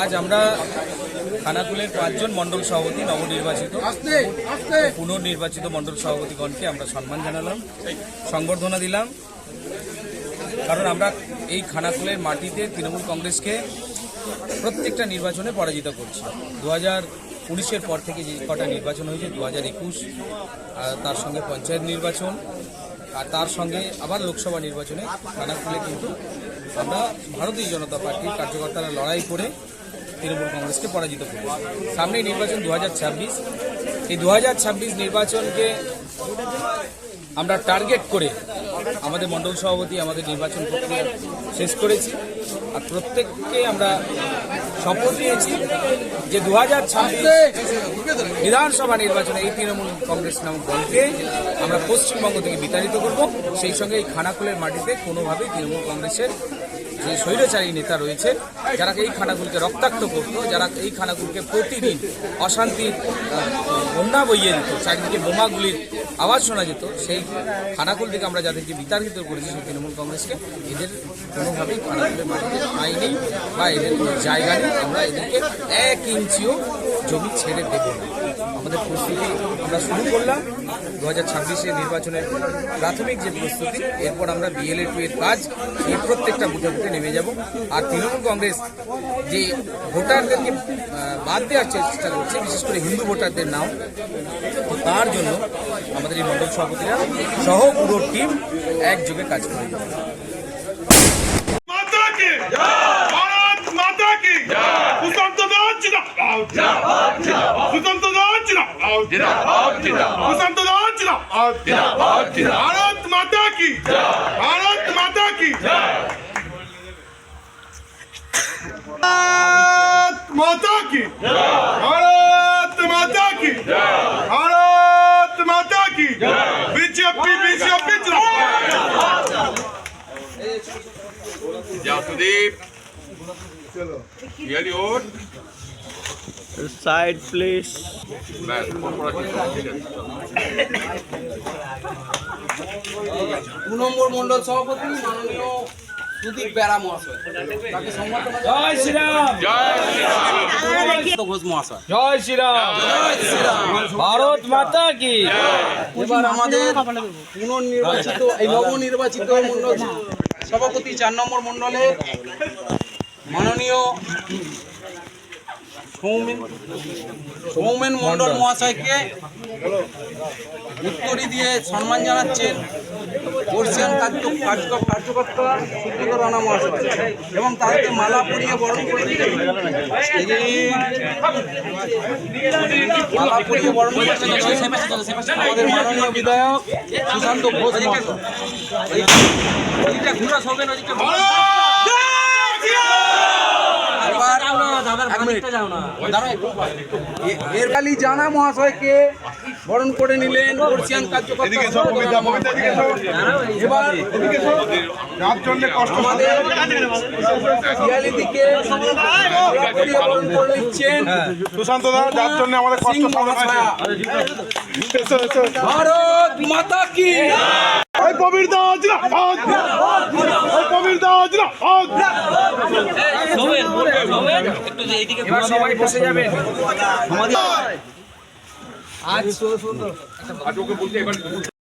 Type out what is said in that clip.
আজ আমরা খানাকুলের পাঁচজন মণ্ডল সভাপতি, নবনির্বাচিত পুনর্নির্বাচিত মণ্ডল সভাপতিগণকে আমরা সম্মান জানালাম, সংবর্ধনা দিলাম। কারণ আমরা এই খানাকুলের মাটিতে তৃণমূল কংগ্রেসকে প্রত্যেকটা নির্বাচনে পরাজিত করছি। দু হাজার উনিশের পর থেকে যে কটা নির্বাচন হয়েছে দু হাজার একুশ তার সঙ্গে পঞ্চায়েত নির্বাচন, আর তার সঙ্গে আবার লোকসভা নির্বাচনে খানাকুলে কিন্তু আমরা ভারতীয় জনতা পার্টির কার্যকর্তারা লড়াই করে তৃণমূল কংগ্রেসকে পরাজিত করব সামনে নির্বাচন দু হাজার ছাব্বিশ। এই দু হাজার ছাব্বিশ নির্বাচনকে আমরা টার্গেট করে আমাদের মণ্ডল সভাপতি আমাদের নির্বাচন প্রক্রিয়া শেষ করেছি। আর প্রত্যেককে আমরা শপথ নিয়েছি যে দু হাজার বিধানসভা নির্বাচনে এই তৃণমূল কংগ্রেস নামক দলকে আমরা পশ্চিমবঙ্গ থেকে বিতাড়িত করব। সেই সঙ্গে এই খানাকুলের মাটিতে কোনোভাবেই তৃণমূল কংগ্রেসের যে স্বৈরাচারী নেতা রয়েছে, যারা এই খানাগুলিকে রক্তাক্ত করতো, যারা এই খানাগুলিকে প্রতিদিন অশান্তির বন্যা বইয়ে দিত, চারিদিকে বোমাগুলির আওয়াজ শোনা যেত, সেই খানাকুল থেকে আমরা যাদেরকে বিতাড়িত করেছি, সেই তৃণমূল কংগ্রেসকে, এদের কোনোভাবেই খানাকুলের মাটিতে ঠাঁই নেই বা এদের কোনো জায়গা নেই, আমরা এদেরকে এক ইঞ্চিও জমি ছেড়ে দেব না। আমাদের প্রস্তুতি আমরা শুরু করলাম দু হাজার ছাব্বিশে নির্বাচনের প্রাথমিক যে প্রস্তুতি, এরপর আমরা বিএলএ টু এর কাজ এই প্রত্যেকটা বুথে বুথে নেমে যাব। আর তৃণমূল কংগ্রেস যে ভোটারদেরকে বাদ দেওয়ার চেষ্টা করছে, বিশেষ করে হিন্দু ভোটারদের নাম তার জন্য আমাদের এই মণ্ডল সভাপতিরা সহ পুরো টিম একযোগে কাজ করে। हुसैन तो भारत माता की भारत माता की भारत माता की भारत माता की भारत माता की बीजेपी बीजेपी जासुदीप चलो यदि और সাইড প্লিজ দু নম্বর মন্ডল সভাপতি মাননীয় সুদীপ বেড়া মহাশয়। তাকে জয় শ্রীরাম। ঘোষ মহাশয়। জয় শ্রীরাম। ভারত মাতা কি? এবার আমাদের পুনর্নির্বাচিত এই নবনির্বাচিত মন্ডল সভাপতি চার নম্বর মন্ডলে মাননীয় সৌমেন সৌমেন মন্ডল মহাশয়কে উত্তরি দিয়ে সম্মান জানাচ্ছেন কার্য- কার্যকর্তা সুব্রত রানা মহাশয়। এবং তাদেরকে মালা পরিয়ে বরণ করে দিলেন। বরণ আমাদের মাননীয় বিধায়ক সুশান্ত ঘোষ মহাশয়। এবার এরকালি জানা মহাশয়কে বরণ করে নিলেন বর্ষিয়ান কার্যকর্তা এবার আমাদের বরণ করে নিচ্ছেন। সুশান্ত দা যার জন্য আমাদের কষ্ট। ভারত মাতা কি? কবির দা ওই কবির দা আজ এবার